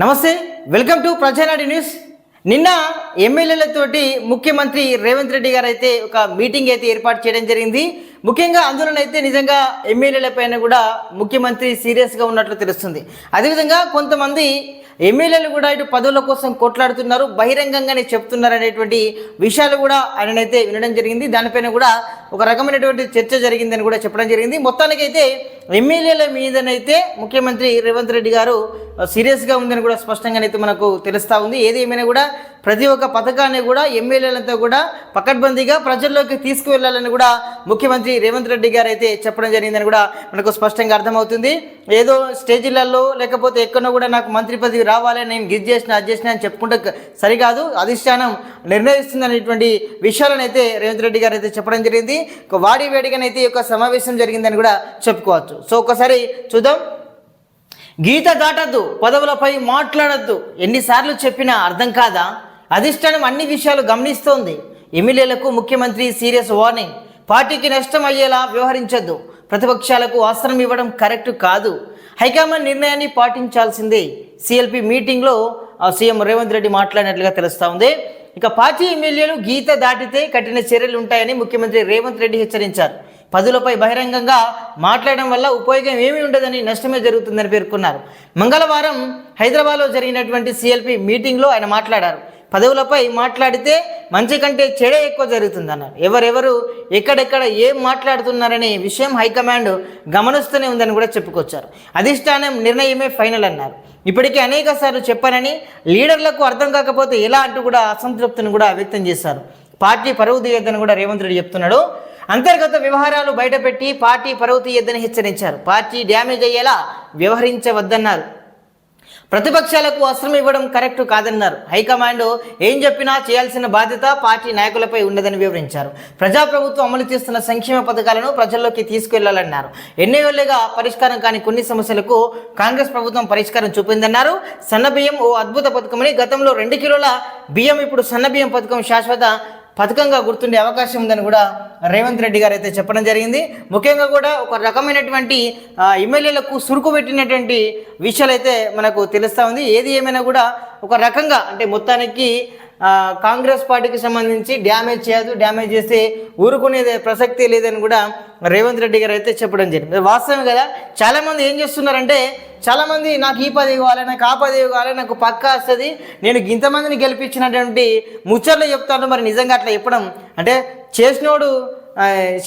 నమస్తే welcome to ప్రజానాడి news. నిన్న ఎమ్మెల్యేలతోటి ముఖ్యమంత్రి రేవంత్ రెడ్డి గారు అయితే ఒక మీటింగ్ అయితే ఏర్పాటు చేయడం జరిగింది. ముఖ్యంగా అందులోనైతే నిజంగా ఎమ్మెల్యేల పైన కూడా ముఖ్యమంత్రి సీరియస్గా ఉన్నట్లు తెలుస్తుంది. అదేవిధంగా కొంతమంది ఎమ్మెల్యేలు కూడా ఇటు పదవుల కోసం కొట్లాడుతున్నారు బహిరంగంగానే చెప్తున్నారు అనేటువంటి విషయాలు కూడా ఆయననైతే వినడం జరిగింది. దానిపైన కూడా ఒక రకమైనటువంటి చర్చ జరిగిందని కూడా చెప్పడం జరిగింది. మొత్తానికైతే ఎమ్మెల్యేల మీదనైతే ముఖ్యమంత్రి రేవంత్ రెడ్డి గారు సీరియస్గా ఉందని కూడా స్పష్టంగానైతే మనకు తెలుస్తూ ఉంది. ఏది ఏమైనా కూడా ప్రతి ఒక్క పథకాన్ని కూడా ఎమ్మెల్యేలతో కూడా పకడ్బందీగా ప్రజల్లోకి తీసుకువెళ్ళాలని కూడా ముఖ్యమంత్రి రేవంత్ రెడ్డి గారు అయితే చెప్పడం జరిగిందని కూడా మనకు స్పష్టంగా అర్థమవుతుంది. ఏదో స్టేజీలలో లేకపోతే ఎక్కడో కూడా నాకు మంత్రి పదవి రావాలి నేను గిజ్ చేసిన అది చేసిన అని చెప్పుకుంటే సరికాదు. అధిష్టానం నిర్ణయిస్తుంది అనేటువంటి విషయాలను అయితే రేవంత్ రెడ్డి గారు అయితే చెప్పడం జరిగింది. ఒక వాడి వేడిగానైతే ఈ యొక్క సమావేశం జరిగిందని కూడా చెప్పుకోవచ్చు. సో ఒకసారి చూద్దాం. గీత దాటద్దు పదవులపై మాట్లాడద్దు. ఎన్నిసార్లు చెప్పినా అర్థం కాదా? అధిష్టానం అన్ని విషయాలు గమనిస్తోంది. ఎమ్మెల్యేలకు ముఖ్యమంత్రి సీరియస్ వార్నింగ్. పార్టీకి నష్టం అయ్యేలా వ్యవహరించొద్దు. ప్రతిపక్షాలకు ఆసనం ఇవ్వడం కరెక్ట్ కాదు. హైకమాండ్ నిర్ణయాన్ని పాటించాల్సిందే. సిఎల్పి మీటింగ్లో సీఎం రేవంత్ రెడ్డి మాట్లాడినట్లుగా తెలుస్తా ఉంది. ఇక పార్టీ ఎమ్మెల్యేలు గీత దాటితే కఠిన చర్యలు ఉంటాయని ముఖ్యమంత్రి రేవంత్ రెడ్డి హెచ్చరించారు. పదులపై బహిరంగంగా మాట్లాడడం వల్ల ఉపయోగం ఏమీ ఉండదని నష్టమే జరుగుతుందని పేర్కొన్నారు. మంగళవారం హైదరాబాద్లో జరిగినటువంటి సిఎల్పి మీటింగ్లో ఆయన మాట్లాడారు. పదవులపై మాట్లాడితే మంచి కంటే చెడే ఎక్కువ జరుగుతుందన్నారు. ఎవరెవరు ఎక్కడెక్కడ ఏం మాట్లాడుతున్నారనే విషయం హైకమాండ్ గమనిస్తూనే ఉందని కూడా చెప్పుకొచ్చారు. అధిష్టానం నిర్ణయమే ఫైనల్ అన్నారు. ఇప్పటికే అనేక సార్లు చెప్పానని లీడర్లకు అర్థం కాకపోతే ఎలా అంటూ కూడా అసంతృప్తిని కూడా వ్యక్తం చేశారు. పార్టీ పరువు తీయొద్దని కూడా రేవంత్ రెడ్డి చెప్తున్నాడు. అంతర్గత వ్యవహారాలు బయటపెట్టి పార్టీ పరువు తీయొద్దని హెచ్చరించారు. పార్టీ డ్యామేజ్ అయ్యేలా వ్యవహరించవద్దన్నారు. ప్రతిపక్షాలకు అవసరం ఇవ్వడం కరెక్ట్ కాదన్నారు. హైకమాండ్ ఏం చెప్పినా చేయాల్సిన బాధ్యత పార్టీ నాయకులపై ఉన్నదని వివరించారు. ప్రజాప్రభుత్వం అమలు చేస్తున్న సంక్షేమ పథకాలను ప్రజల్లోకి తీసుకెళ్ళాలన్నారు. ఎన్నేళ్ళుగా పరిష్కారం కాని కొన్ని సమస్యలకు కాంగ్రెస్ ప్రభుత్వం పరిష్కారం చూపిందన్నారు. సన్నబియ్యం ఓ అద్భుత పథకమని గతంలో రెండు కిలోల బియ్యం ఇప్పుడు సన్నబియ్యం పథకం శాశ్వత పథకంగా గుర్తుండే అవకాశం ఉందని కూడా రేవంత్ రెడ్డి గారు అయితే చెప్పడం జరిగింది. ముఖ్యంగా కూడా ఒక రకమైనటువంటి ఎమ్మెల్యేలకు సురుకు పెట్టినటువంటి విషయాలు అయితే మనకు తెలుస్తూ ఉంది. ఏది ఏమైనా కూడా ఒక రకంగా అంటే మొత్తానికి కాంగ్రెస్ పార్టీకి సంబంధించి డ్యామేజ్ చేయదు డ్యామేజ్ చేస్తే ఊరుకునేది ప్రసక్తి లేదని కూడా రేవంత్ రెడ్డి గారు అయితే చెప్పడం జరిగింది. వాస్తవం కదా? చాలామంది ఏం చేస్తున్నారంటే చాలామంది నాకు ఈ పదవి కావాలి నాకు ఆ పదవి కావాలి నాకు పక్క వస్తుంది నేను ఇంతమందిని గెలిపించినటువంటి ముచ్చట్లు చెప్తాను మరి నిజంగా అట్లా చెప్పడం? అంటే చేసినోడు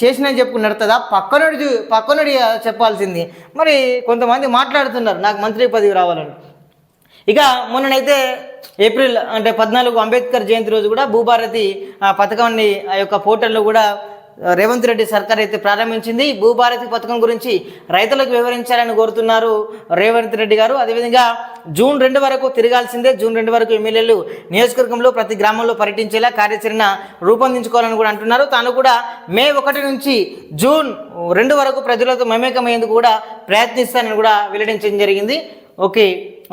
చేసిన చెప్పు నడుతుందా? పక్కనోడు చూ- పక్కనోడు చెప్పాల్సింది. మరి కొంతమంది మాట్లాడుతున్నారు నాకు మంత్రి పదవి రావాలని. ఇక మొన్ననైతే ఏప్రిల్ అంటే పద్నాలుగు అంబేద్కర్ జయంతి రోజు కూడా భూభారతి ఆ పథకాన్ని ఆ యొక్క పోర్టల్లో కూడా రేవంత్ రెడ్డి సర్కార్ అయితే ప్రారంభించింది. భూభారతి పథకం గురించి రైతులకు వివరించాలని కోరుతున్నారు రేవంత్ రెడ్డి గారు. అదేవిధంగా జూన్ రెండు వరకు తిరగాల్సిందే. జూన్ రెండు వరకు ఎమ్మెల్యేలు నియోజకవర్గంలో ప్రతి గ్రామంలో పర్యటించేలా కార్యాచరణ రూపొందించుకోవాలని కూడా అంటున్నారు. తాను కూడా మే ఒకటి నుంచి జూన్ రెండు వరకు ప్రజలతో మమేకమయ్యేందుకు కూడా ప్రయత్నిస్తానని కూడా వెల్లడించడం జరిగింది. ఓకే.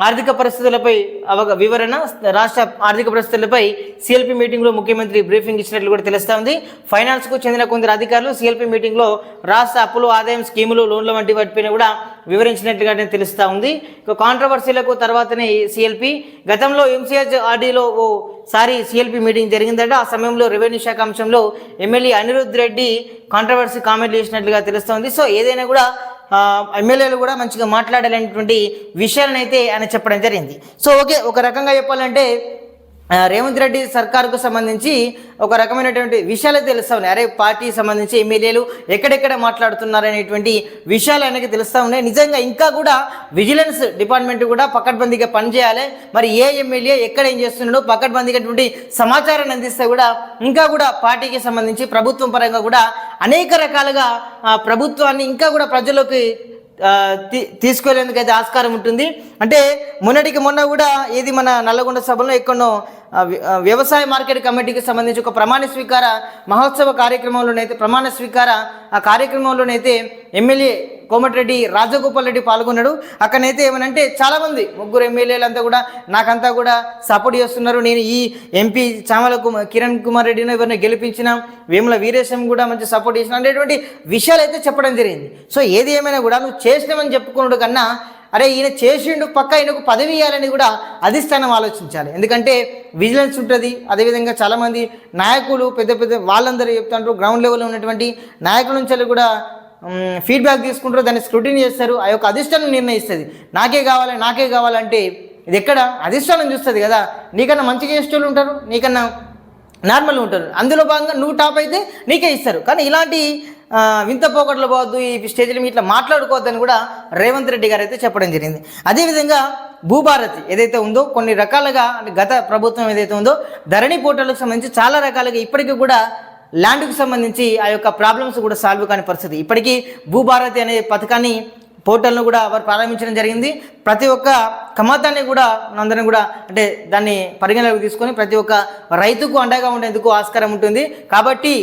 ఆర్థిక పరిస్థితులపై అవగ వివరణ రాష్ట్ర ఆర్థిక పరిస్థితులపై సిఎల్పి మీటింగ్లో ముఖ్యమంత్రి బ్రీఫింగ్ ఇచ్చినట్లు కూడా తెలుస్తా ఉంది ఫైనాన్స్కు చెందిన కొందరు అధికారులు సిఎల్పి మీటింగ్లో రాష్ట్ర అప్పులు ఆదాయం స్కీములు లోన్ల వంటి వాటిపైన కూడా వివరించినట్లుగా తెలుస్తూ ఉంది. ఇక కాంట్రవర్సీలకు తర్వాతనే సిఎల్పి గతంలో ఎంసీహెచ్ ఆర్డీలో ఓ సిఎల్పి మీటింగ్ జరిగిందంటే. ఆ సమయంలో రెవెన్యూ శాఖ అంశంలో ఎమ్మెల్యే అనిరుద్ రెడ్డి కాంట్రవర్సీ కామెంట్లు చేసినట్లుగా తెలుస్తోంది. సో ఏదైనా కూడా ఎమ్మెల్యేలు కూడా మంచిగా మాట్లాడాలనేటువంటి విషయాలను అయితే ఆయన చెప్పడం జరిగింది. సో ఓకే ఒక రకంగా చెప్పాలంటే రేవంత్ రెడ్డి సర్కారుకు సంబంధించి ఒక రకమైనటువంటి విషయాలు తెలుస్తూ ఉన్నాయి. అరే పార్టీ సంబంధించి ఎమ్మెల్యేలు ఎక్కడెక్కడ మాట్లాడుతున్నారనేటువంటి విషయాలు ఆయనకి తెలుస్తూ ఉన్నాయి. నిజంగా ఇంకా కూడా విజిలెన్స్ డిపార్ట్మెంట్ కూడా పకడ్బందీగా పనిచేయాలి. మరి ఏ ఎమ్మెల్యే ఎక్కడ ఏం చేస్తున్నాడో పకడ్బందీగా సమాచారాన్ని అందిస్తే కూడా ఇంకా కూడా పార్టీకి సంబంధించి ప్రభుత్వం పరంగా కూడా అనేక రకాలుగా ప్రభుత్వాన్ని ఇంకా కూడా ప్రజల్లోకి తీసుకెళ్ళేందుకు అయితే ఆస్కారం ఉంటుంది. అంటే మొన్నటికి మొన్న కూడా ఏది మన నల్లగొండ సభలో ఎక్కడో వ్యవసాయ మార్కెట్ కమిటీకి సంబంధించి ఒక ప్రమాణ స్వీకార మహోత్సవ కార్యక్రమంలోనైతే ప్రమాణ స్వీకార ఆ కార్యక్రమంలోనైతే ఎమ్మెల్యే కోమటిరెడ్డి రాజగోపాల్ రెడ్డి పాల్గొన్నాడు. అక్కడనైతే ఏమనంటే చాలామంది ముగ్గురు ఎమ్మెల్యేలంతా కూడా నాకంతా కూడా సపోర్ట్ చేస్తున్నారు. నేను ఈ ఎంపీ చామల కుమార్ కిరణ్ కుమార్ రెడ్డిని ఎవరిని గెలిపించిన వేముల వీరేశం కూడా మంచి సపోర్ట్ చేసిన అనేటువంటి విషయాలు అయితే చెప్పడం జరిగింది. సో ఏది ఏమైనా కూడా నువ్వు చేసినామని చెప్పుకున్నాడు కన్నా అరే ఈయన చేసిండు పక్క ఈయనకు పదవి ఇవ్వాలని కూడా అధిష్టానం ఆలోచించాలి. ఎందుకంటే విజిలెన్స్ ఉంటుంది. అదేవిధంగా చాలామంది నాయకులు పెద్ద పెద్ద వాళ్ళందరూ చెప్తుంటారు గ్రౌండ్ లెవెల్లో ఉన్నటువంటి నాయకుల నుంచి కూడా ఫీడ్బ్యాక్ తీసుకుంటారు దాన్ని స్క్రూటిని చేస్తారు. ఆ యొక్క అధిష్టానం నిర్ణయిస్తుంది. నాకే కావాలి నాకే కావాలంటే ఇది ఎక్కడ? అధిష్టానం చూస్తుంది కదా. నీకన్నా మంచిగా చేసేటోళ్ళు ఉంటారు నీకన్నా నార్మల్ ఉంటారు. అందులో భాగంగా నువ్వు టాప్ అయితే నీకే ఇస్తారు. కానీ ఇలాంటి వింత పోకట్లు పోవద్దు ఈ స్టేజ్ల మీద ఇట్లా మాట్లాడుకోవద్దని కూడా రేవంత్ రెడ్డి గారు అయితే చెప్పడం జరిగింది. అదేవిధంగా భూభారతి ఏదైతే ఉందో కొన్ని రకాలుగా అంటే గత ప్రభుత్వం ఏదైతే ఉందో ధరణి పోర్టల్కు సంబంధించి చాలా రకాలుగా ఇప్పటికీ కూడా ల్యాండ్కు సంబంధించి ఆ యొక్క ప్రాబ్లమ్స్ కూడా సాల్వ్ కాని పరిస్థితి. ఇప్పటికీ భూభారతి అనే పథకాన్ని పోర్టల్ను కూడా వారు ప్రారంభించడం జరిగింది. ప్రతి ఒక్క కమతాన్ని కూడా అందరం కూడా అంటే దాన్ని పరిగణలోకి తీసుకొని ప్రతి ఒక్క రైతుకు అండగా ఉండేందుకు ఆస్కారం ఉంటుంది. కాబట్టి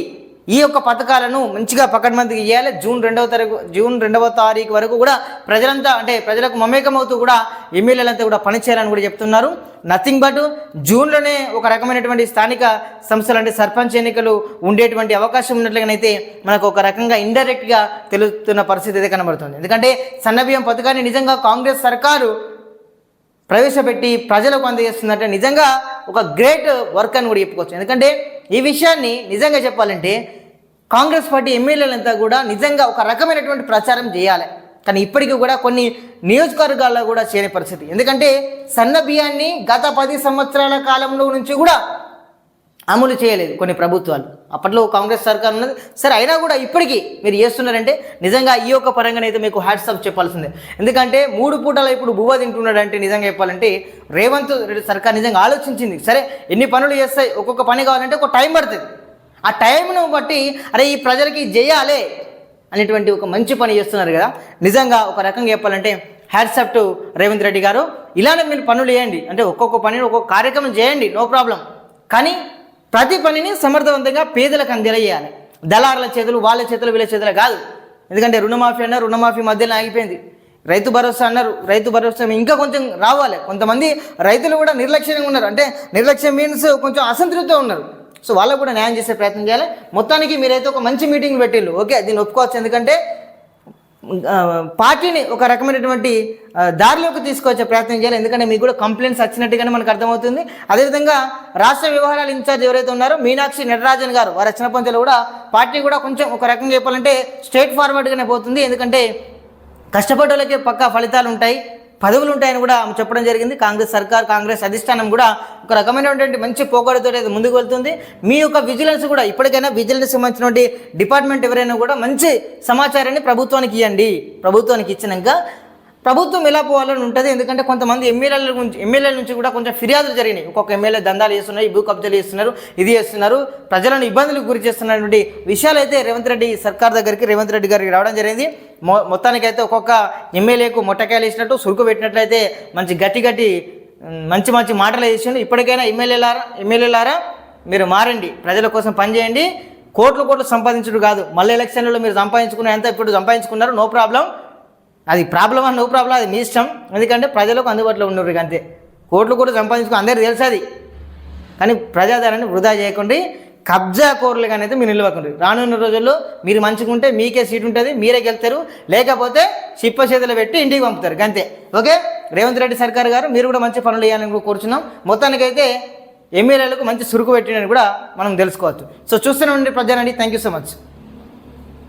ఈ యొక్క పథకాలను మంచిగా పకడ్బందీకి ఇవ్వాలి జూన్ రెండవ తారీఖు జూన్ రెండవ తారీఖు వరకు కూడా ప్రజలంతా అంటే ప్రజలకు మమేకమవుతూ కూడా ఎమ్మెల్యేలంతా కూడా పనిచేయాలని కూడా చెప్తున్నారు. నథింగ్ బట్ జూన్లోనే ఒక రకమైనటువంటి స్థానిక సంస్థలు అంటే సర్పంచ్ ఎన్నికలు ఉండేటువంటి అవకాశం ఉన్నట్లుగానైతే మనకు ఒక రకంగా ఇండైరెక్ట్గా తెలుస్తున్న పరిస్థితి అయితే కనబడుతుంది. ఎందుకంటే సన్నబియ్యం పథకాన్ని నిజంగా కాంగ్రెస్ సర్కారు ప్రవేశపెట్టి ప్రజలకు అందజేస్తుందంటే నిజంగా ఒక గ్రేట్ వర్క్ అని కూడా చెప్పుకోవచ్చు. ఎందుకంటే ఈ విషయాన్ని నిజంగా చెప్పాలంటే కాంగ్రెస్ పార్టీ ఎమ్మెల్యేలంతా కూడా నిజంగా ఒక రకమైనటువంటి ప్రచారం చేయాలి. కానీ ఇప్పటికీ కూడా కొన్ని నియోజకవర్గాల్లో కూడా చేయని పరిస్థితి. ఎందుకంటే సన్న బియ్యాన్ని గత పది సంవత్సరాల కాలంలో నుంచి కూడా అమలు చేయలేదు కొన్ని ప్రభుత్వాలు. అప్పట్లో కాంగ్రెస్ సర్కార్ ఉన్నది. సరే అయినా కూడా ఇప్పటికీ మీరు చేస్తున్నారంటే నిజంగా ఈ యొక్క పరంగానైతే మీకు హ్యాట్సాప్ చెప్పాల్సిందే. ఎందుకంటే మూడు పూటలు ఇప్పుడు బువ్వ తింటున్నాడంటే నిజంగా చెప్పాలంటే రేవంత్ రెడ్డి సర్కార్ నిజంగా ఆలోచించింది. సరే ఎన్ని పనులు చేస్తాయి ఒక్కొక్క పని కావాలంటే ఒక టైం పడుతుంది. ఆ టైంను బట్టి అరే ఈ ప్రజలకి ఇది చేయాలి అనేటువంటి ఒక మంచి పని చేస్తున్నారు కదా. నిజంగా ఒక రకంగా చెప్పాలంటే హ్యాట్సప్ టు రేవంత్ రెడ్డి గారు. ఇలానే మీరు పనులు చేయండి. అంటే ఒక్కొక్క పనిని ఒక్కొక్క కార్యక్రమం చేయండి నో ప్రాబ్లం. కానీ ప్రతి పనిని సమర్థవంతంగా పేదలకు అందజేయాలి. దళారుల చేతులు వాళ్ళ చేతులు వీళ్ళ చేతులు కాదు. ఎందుకంటే రుణమాఫీ అన్నారు రుణమాఫీ మధ్యలో ఆగిపోయింది. రైతు భరోసా అన్నారు రైతు భరోసా ఇంకా కొంచెం రావాలి. కొంతమంది రైతులు కూడా నిర్లక్ష్యంగా ఉన్నారు. అంటే నిర్లక్ష్యం మీన్స్ కొంచెం అసంతృప్తితో ఉన్నారు. సో వాళ్ళకు కూడా న్యాయం చేసే ప్రయత్నం చేయాలి. మొత్తానికి మీరైతే ఒక మంచి మీటింగ్ పెట్టిళ్ళు ఓకే దీన్ని ఒప్పుకోవచ్చు. ఎందుకంటే పార్టీని ఒక రకమైనటువంటి దారిలోకి తీసుకొచ్చే ప్రయత్నం చేయాలి. ఎందుకంటే మీకు కూడా కంప్లైంట్స్ వచ్చినట్టుగానే మనకు అర్థమవుతుంది. అదేవిధంగా రాష్ట్ర వ్యవహారాల ఇన్ఛార్జ్ ఎవరైతే ఉన్నారో మీనాక్షి నటరాజన్ గారు వారి రచన పంచలో కూడా పార్టీ కూడా కొంచెం ఒక రకంగా చెప్పాలంటే స్ట్రైట్ ఫార్వర్డ్గానే పోతుంది. ఎందుకంటే కష్టపడే వాళ్ళకే పక్కా ఫలితాలు ఉంటాయి పదవులు ఉంటాయని కూడా ఆమె చెప్పడం జరిగింది. కాంగ్రెస్ సర్కార్ కాంగ్రెస్ అధిష్టానం కూడా ఒక రకమైనటువంటి మంచి పోకడతో అయితే ముందుకు వెళ్తుంది. మీ యొక్క విజిలెన్స్ కూడా ఇప్పటికైనా విజిలెన్స్ సంబంధించినటువంటి డిపార్ట్మెంట్ ఎవరైనా కూడా మంచి సమాచారాన్ని ప్రభుత్వానికి ఇవ్వండి ప్రభుత్వానికి ఇచ్చినాక ప్రభుత్వం ఎలా పోవాలని ఉంటుంది? ఎందుకంటే కొంతమంది ఎమ్మెల్యేల నుంచి ఎమ్మెల్యేల నుంచి కూడా కొంచెం ఫిర్యాదులు జరిగినాయి. ఒక్కొక్క ఎమ్మెల్యే దందాలు చేస్తున్నారు భూ కబ్జాలు చేస్తున్నారు ఇది చేస్తున్నారు. ప్రజలను ఇబ్బందులకు గురి చేస్తున్నటువంటి విషయాలు అయితే రేవంత్ రెడ్డి సర్కార్ దగ్గరికి రేవంత్ రెడ్డి గారికి రావడం జరిగింది. మొ మొత్తానికైతే ఒక్కొక్క ఎమ్మెల్యేకు మొట్టకాయలు వేసినట్టు సురుకు పెట్టినట్లయితే మంచి గట్టి గట్టి మంచి మంచి మాటలు వేసిండు. ఇప్పటికైనా ఎమ్మెల్యేలారా ఎమ్మెల్యేలారా మీరు మారండి. ప్రజల కోసం పనిచేయండి కోట్లు కోట్లు సంపాదించడం కాదు. మళ్ళీ ఎలక్షన్లలో మీరు సంపాదించుకున్న ఎంత ఇప్పుడు సంపాదించుకున్నారు. No problem. అది ప్రాబ్లం నో ప్రాబ్లం అది మీ ఇష్టం. ఎందుకంటే ప్రజలకు అందుబాటులో ఉన్నారు అంతే. కోట్లు కూడా సంపాదించుకో అందరికీ తెలుసు అది. కానీ ప్రజాధనాన్ని వృధా చేయకుండా. కబ్జా కోరలుగా అయితే మీరు నిలవకండి రానున్న రోజుల్లో మీరు మంచుకుంటే మీకే సీట్ ఉంటుంది మీరే గెలుతారు లేకపోతే చిప్ప చేతులు పెట్టి ఇంటికి పంపుతారు అంతే. ఓకే? రేవంత్ రెడ్డి సర్కార్ గారు మీరు కూడా మంచి పనులు చేయాలని కూడా కోరుచున్నాం. మొత్తానికైతే ఎమ్మెల్యేలకు మంచి సురుకు పెట్టినని కూడా మనం తెలుసుకోవచ్చు. సో చూస్తూనే ఉండి ప్రజానండి థ్యాంక్ యూ సో మచ్